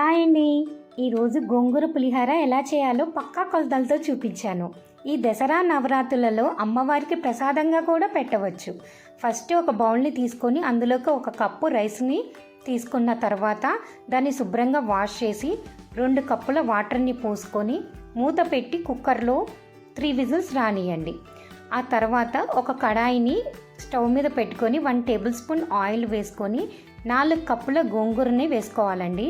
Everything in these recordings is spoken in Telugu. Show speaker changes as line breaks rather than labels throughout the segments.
హాయ్ అండి. ఈరోజు గోంగూర పులిహార ఎలా చేయాలో పక్కా కొలతలతో చూపించాను. ఈ దసరా నవరాత్రులలో అమ్మవారికి ప్రసాదంగా కూడా పెట్టవచ్చు. ఫస్ట్ ఒక బౌల్ని తీసుకొని అందులోకి ఒక కప్పు రైస్ని తీసుకున్న తర్వాత దాన్ని శుభ్రంగా వాష్ చేసి రెండు కప్పుల వాటర్ని పోసుకొని మూత పెట్టి కుక్కర్లో త్రీ విజిల్స్ రానియండి. ఆ తర్వాత ఒక కడాయిని స్టవ్ మీద పెట్టుకొని వన్ టేబుల్ స్పూన్ ఆయిల్ వేసుకొని నాలుగు కప్పుల గోంగూరని వేసుకోవాలండి.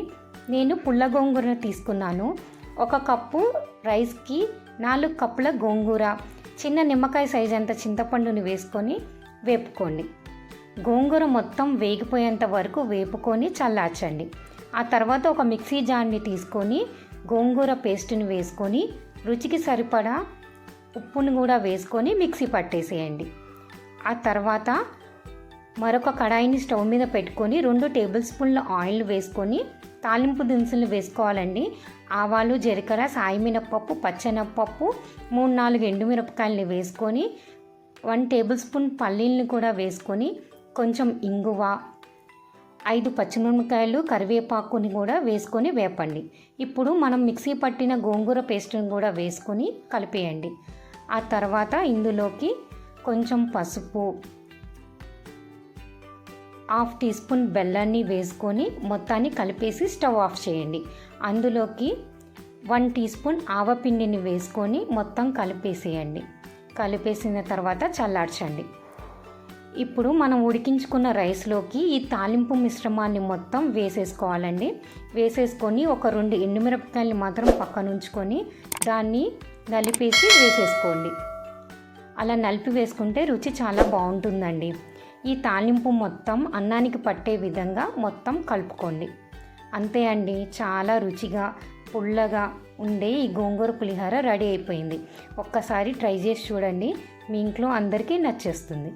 నేను పుల్ల గోంగూరను తీసుకున్నాను. ఒక కప్పు రైస్కి నాలుగు కప్పుల గోంగూర చిన్న నిమ్మకాయ సైజ్ అంత చింతపండుని వేసుకొని వేపుకోండి. గోంగూర మొత్తం వేగిపోయేంత వరకు వేపుకొని చల్లార్చండి. ఆ తర్వాత ఒక మిక్సీ జార్ని తీసుకొని గోంగూర పేస్ట్ని వేసుకొని రుచికి సరిపడా ఉప్పును కూడా వేసుకొని మిక్సీ పట్టేసేయండి. ఆ తర్వాత మరొక కడాయిని స్టవ్ మీద పెట్టుకొని రెండు టేబుల్ స్పూన్ల ఆయిల్ వేసుకొని తాలింపు దినుసులు వేసుకోవాలండి. ఆవాలు జీలకర్ర సాయి మినప్పప్పు పచ్చనప్పప్పు మూడు నాలుగు ఎండుమిరపకాయలని వేసుకొని వన్ టేబుల్ స్పూన్ పల్లీలను కూడా వేసుకొని కొంచెం ఇంగువ ఐదు పచ్చిమిరపకాయలు కరివేపాకుని కూడా వేసుకొని వేపండి. ఇప్పుడు మనం మిక్సీ పట్టిన గోంగూర పేస్ట్ని కూడా వేసుకొని కలిపేయండి. ఆ తర్వాత ఇందులోకి కొంచెం పసుపు హాఫ్ టీ స్పూన్ బెల్లాన్ని వేసుకొని మొత్తాన్ని కలిపేసి స్టవ్ ఆఫ్ చేయండి. అందులోకి వన్ టీ స్పూన్ ఆవపిండిని వేసుకొని మొత్తం కలిపేసేయండి. కలిపేసిన తర్వాత చల్లార్చండి. ఇప్పుడు మనం ఉడికించుకున్న రైస్లోకి ఈ తాలింపు మిశ్రమాన్ని మొత్తం వేసేసుకోవాలండి. వేసేసుకొని ఒక రెండు ఎండుమిరపకాయలు మాత్రం పక్కన ఉంచుకొని దాన్ని నలిపేసి వేసేసుకోండి. అలా నలిపి వేసుకుంటే రుచి చాలా బాగుంటుందండి. ఈ తాలింపు మొత్తం అన్నానికి పట్టే విధంగా మొత్తం కలుపుకోండి. అంతే అండి చాలా రుచిగా పుల్లగా ఉండే ఈ గోంగూర పులిహోర రెడీ అయిపోయింది. ఒక్కసారి ట్రై చేసి చూడండి మీ ఇంట్లో అందరికీ నచ్చేస్తుంది.